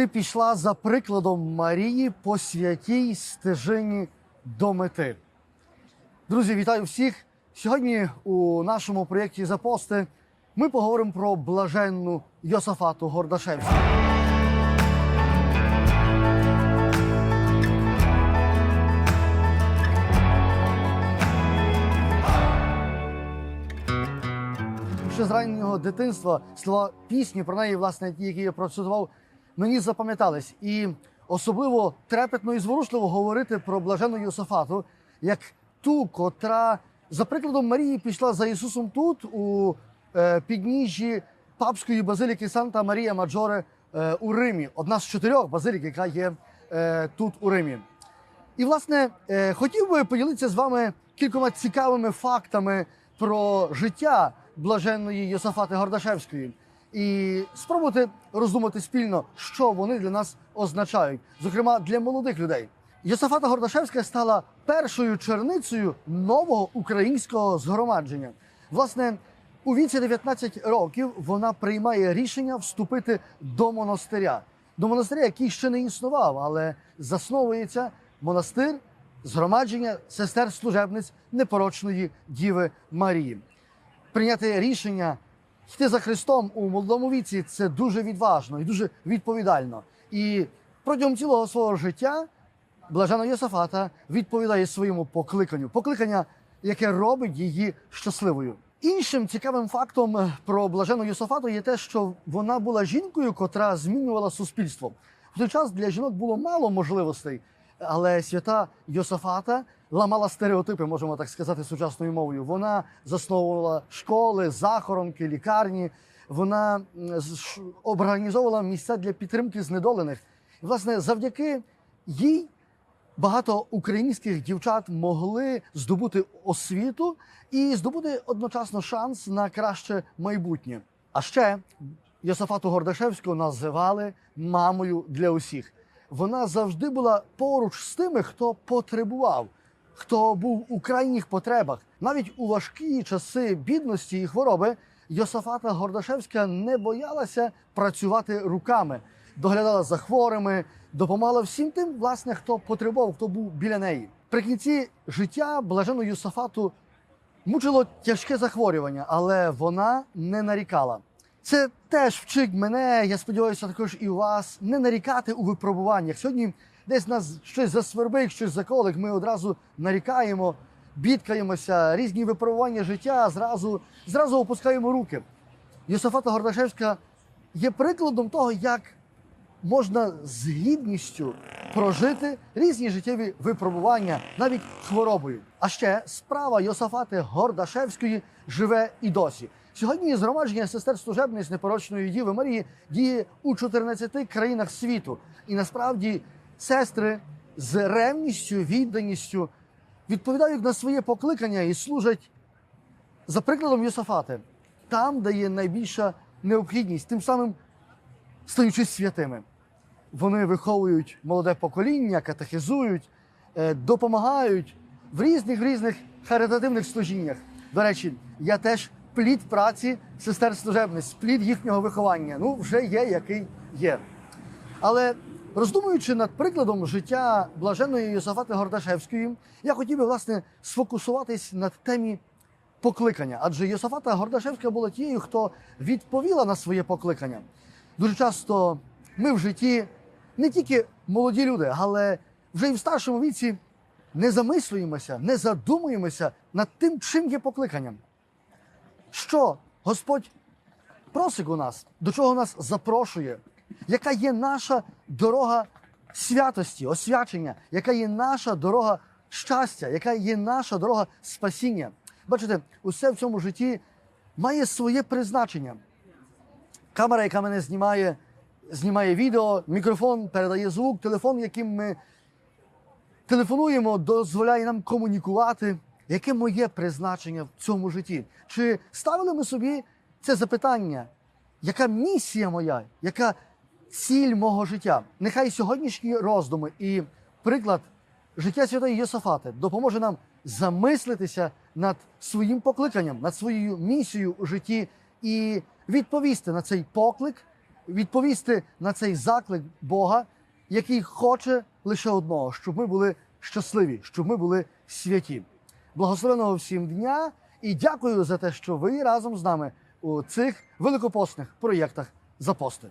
ти пішла за прикладом Марії по святій стежині до мети. Друзі, вітаю всіх! Сьогодні у нашому проєкті Запости ми поговоримо про блаженну Йосафату Гордашевську. Ще з раннього дитинства слова пісні про неї, власне, ті, які я процитував, мені запам'ятались. І особливо трепетно і зворушливо говорити про блажену Йосафату, як ту, котра, за прикладом Марії, пішла за Ісусом тут, у е, підніжжі папської базиліки Санта Марія Маджоре е, у Римі. Одна з чотирьох базилік, яка є е, тут у Римі. І, власне, е, хотів би поділитися з вами кількома цікавими фактами про життя блаженної Йосафати Гордашевської і спробувати роздумати спільно, що вони для нас означають, зокрема для молодих людей. Йосафата Гордашевська стала першою черницею нового українського згромадження. Власне, у віці 19 років вона приймає рішення вступити до монастиря. До монастиря, який ще не існував, але засновується монастир згромадження сестер служебниць непорочної Діви Марії. Прийняти рішення йти за Христом у молодому віці це дуже відважно і дуже відповідально. І протягом цілого свого життя блажена Йосафата відповідає своєму покликанню, покликання, яке робить її щасливою. Іншим цікавим фактом е, про блажену Йосафату є те, що вона була жінкою, котра змінювала суспільство. В той час для жінок було мало можливостей, але свята Йосафата ламала стереотипи, можемо так сказати, сучасною мовою. Вона засновувала школи, захоронки, лікарні. Вона організовувала місця для підтримки знедолених. І, власне, завдяки їй багато українських дівчат могли здобути освіту і здобути одночасно шанс на краще майбутнє. А ще Йосафату Гордашевську називали мамою для усіх. Вона завжди була поруч з тими, хто потребував, хто був у крайніх потребах. Навіть у важкі часи бідності і хвороби Йосафата Гордашевська не боялася працювати руками, доглядала за хворими, допомагала всім тим, власне, хто потребував, хто був біля неї. При кінці життя блажену Йосафату мучило тяжке захворювання, але вона не нарікала. Це теж вчить мене, я сподіваюся, також і вас, не нарікати у випробуваннях. Сьогодні десь нас щось засвербить, щось заколик, ми одразу нарікаємо, бідкаємося, різні випробування життя, зразу, зразу опускаємо руки. Йосафата Гордашевська є прикладом того, як можна з гідністю прожити різні життєві випробування, навіть хворобою. А ще справа Йосафати Гордашевської живе і досі. Сьогодні згромадження сестер служебниць непорочної Діви Марії діє у 14 країнах світу. І насправді сестри з ревністю, відданістю відповідають на своє покликання і служать за прикладом Йосафати, там, де є найбільша необхідність, тим самим стаючи святими. Вони виховують молоде покоління, катехизують, е, допомагають в різних різних харитативних служіннях. До речі, я теж плід праці сестер служебниць, плід їхнього виховання. Ну, вже є, який є. Але роздумуючи над прикладом життя блаженної Йосафати Гордашевської, я хотів би власне сфокусуватись над темі покликання. Адже Йосафата Гордашевська була тією, хто відповіла на своє покликання. Дуже часто ми в житті не тільки молоді люди, але вже і в старшому віці не замислюємося, не задумуємося над тим, чим є покликанням. Що Господь просить у нас, до чого нас запрошує, яка є наша дорога святості, освячення, яка є наша дорога щастя, яка є наша дорога спасіння. Бачите, усе в цьому житті має своє призначення. Камера, яка мене знімає, знімає відео, мікрофон передає звук, телефон, яким ми телефонуємо, дозволяє нам комунікувати. Яке моє призначення в цьому житті? Чи ставили ми собі це запитання? Яка місія моя? Яка ціль мого життя? Нехай сьогоднішні роздуми і приклад життя святої Йосафати допоможе нам замислитися над своїм покликанням, над своєю місією у житті і відповісти на цей поклик відповісти на цей заклик Бога, який хоче лише одного, щоб ми були щасливі, щоб ми були святі. Благословеного всім дня і дякую за те, що ви разом з нами у цих великопосних проєктах запости.